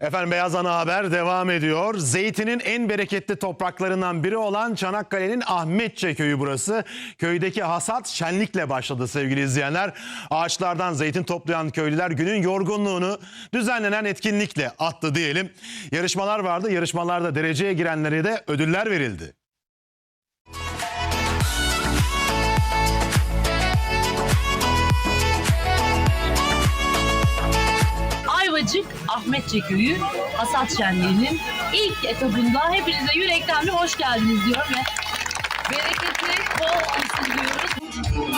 Efendim Beyaz Ana Haber devam ediyor. Zeytinin en bereketli topraklarından biri olan Çanakkale'nin Ahmetçe köyü burası. Köydeki hasat şenlikle başladı sevgili izleyenler. Ağaçlardan zeytin toplayan köylüler günün yorgunluğunu düzenlenen etkinlikle attı diyelim. Yarışmalar vardı. Yarışmalarda dereceye girenlere de ödüller verildi. Ayvacık Ahmetçe Köyü Hasat Şenliği'nin ilk etabında hepinize yürekten bir hoş geldiniz diyorum ve bereketli bol olsun diyoruz.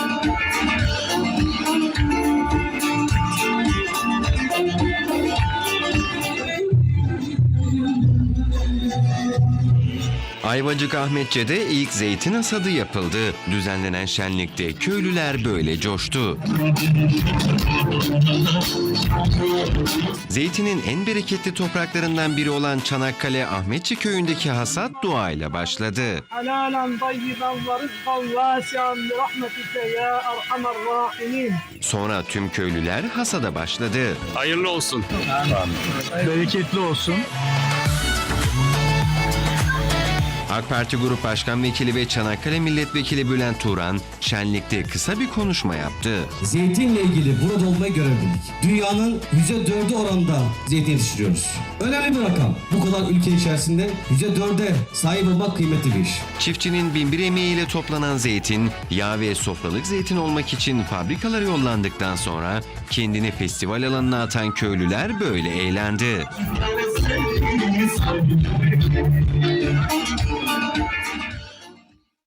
Ayvacık Ahmetçe'de ilk zeytin asadı yapıldı. Düzenlenen şenlikte köylüler böyle coştu. Zeytinin en bereketli topraklarından biri olan Çanakkale Ahmetçi köyündeki hasat duayla başladı. Sonra tüm köylüler hasada başladı. Hayırlı olsun. Bereketli olsun. AK Parti Grup Başkan Vekili ve Çanakkale Milletvekili Bülent Turan şenlikte kısa bir konuşma yaptı. Zeytinle ilgili burada olmayı görevlilik. Dünyanın %4'ü oranında zeytin yetiştiriyoruz. Önemli bir rakam. Bu kadar ülke içerisinde %4'e sahip olmak kıymetli bir iş. Çiftçinin binbir emeğiyle toplanan zeytin, yağ ve sofralık zeytin olmak için fabrikalara yollandıktan sonra kendini festival alanına atan köylüler böyle eğlendi.